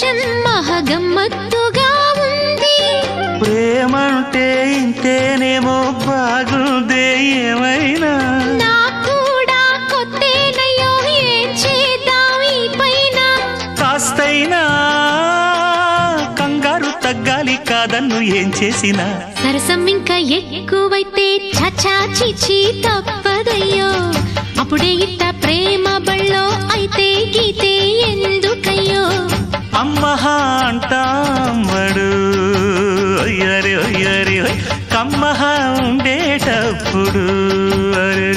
జన్మ గమ్మత్తుగా ఉంది ప్రేమంటే ఇంతేనేమో బాగుందే ఏమైనా? నాకు కూడా కొత్తేనయ్యో ఏం చేద్దాం కాస్తైనా కంగారు తగ్గాలి కాదన్ను ఏం చేసినా? సరసం ఇంకా ఎక్కువైతే చచాచి తప్పదయ్యో. అమ్మహ అంటామడు అయ్యరే ఒయ్యరి ఒయ్. కమ్మహ ఉండేటప్పుడు అరే